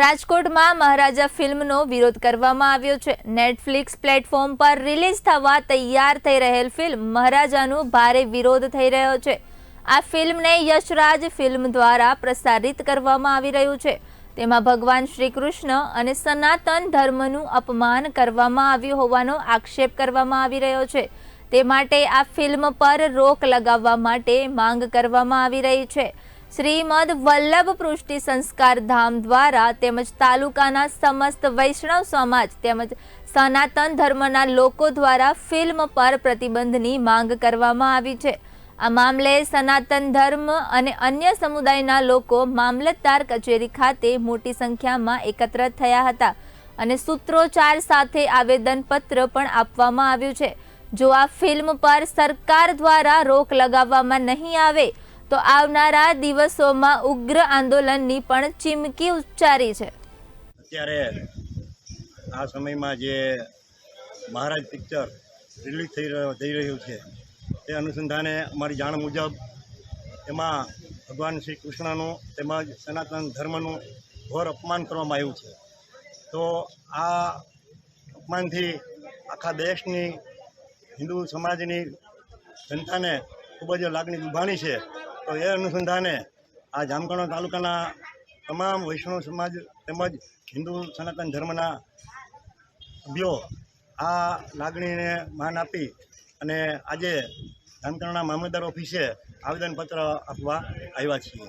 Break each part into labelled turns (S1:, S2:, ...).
S1: રાજકોટમાં મહારાજા ફિલ્મનો વિરોધ કરવામાં આવ્યો છે. નેટફ્લિક્સ પ્લેટફોર્મ પર રિલીઝ થવા તૈયાર થઈ રહેલ ફિલ્મ મહારાજાનું ભારે વિરોધ થઈ રહ્યો છે. આ ફિલ્મને યશરાજ ફિલ્મ દ્વારા પ્રસારિત કરવામાં આવી રહ્યું છે. તેમાં ભગવાન શ્રી કૃષ્ણ અને સનાતન ધર્મનું અપમાન કરવામાં આવ્યું હોવાનો આક્ષેપ કરવામાં આવી રહ્યો છે. તે માટે આ ફિલ્મ પર રોક લગાવવા માટે માંગ કરવામાં આવી રહી છે. શ્રીમદ વલ્લભ પૃષ્ટિ સંસ્કાર ધામ દ્વારા તેમજ તાલુકાના સમસ્ત વૈષ્ણવ સમાજ તેમજ સનાતન ધર્મના લોકો દ્વારા ફિલ્મ પર પ્રતિબંધની માંગ કરવામાં આવી છે. આ મામલે સનાતન ધર્મ અને અન્ય સમુદાયના લોકો મામલતદાર કચેરી ખાતે મોટી સંખ્યામાં એકત્ર થયા હતા અને સૂત્રોચ્ચાર સાથે આવેદનપત્ર પણ આપવામાં આવ્યું છે. જો આ ફિલ્મ પર સરકાર દ્વારા રોક લગાવવામાં નહીં આવે તો આવનારા દિવસોમાં ઉગ્ર આંદોલનની પણ ચીમકી ઉચ્ચારી છે.
S2: અત્યારે આ સમયમાં જે મહારાજ પિક્ચર રિલીઝ થઈ રહ્યો, થઈ રહ્યું છે, તે અનુસંધાને અમારી જાણ મુજબ એમાં ભગવાન શ્રી કૃષ્ણનું તેમજ સનાતન ધર્મનું ઘોર અપમાન કરવામાં આવ્યું છે. તો આ અપમાનથી આખા દેશની હિન્દુ સમાજની જનતાને ખૂબ જ લાગણી દુભાણી છે. તો એ અનુસંધાને આ જામકણો તાલુકાના તમામ વૈષ્ણવ સમાજ તેમજ હિન્દુ સનાતન ધર્મના સભ્યો આ લાગણીને માન આપી અને આજે જામકણના મામલતદાર ઓફિસે આવેદનપત્ર આપવા આવ્યા છીએ.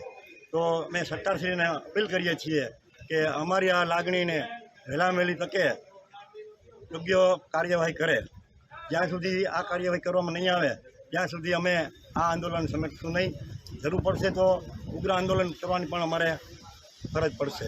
S2: તો અમે સરકારશ્રીને અપીલ કરીએ છીએ કે અમારી આ લાગણીને વહેલી તકે યોગ્ય કાર્યવાહી કરે. જ્યાં સુધી આ કાર્યવાહી કરવામાં નહીં આવે ત્યાં સુધી અમે આ આંદોલન સમેટશું નહીં, જરૂર પડશે તો ઉગ્ર આંદોલન કરવાની પણ અમારે ફરજ પડશે.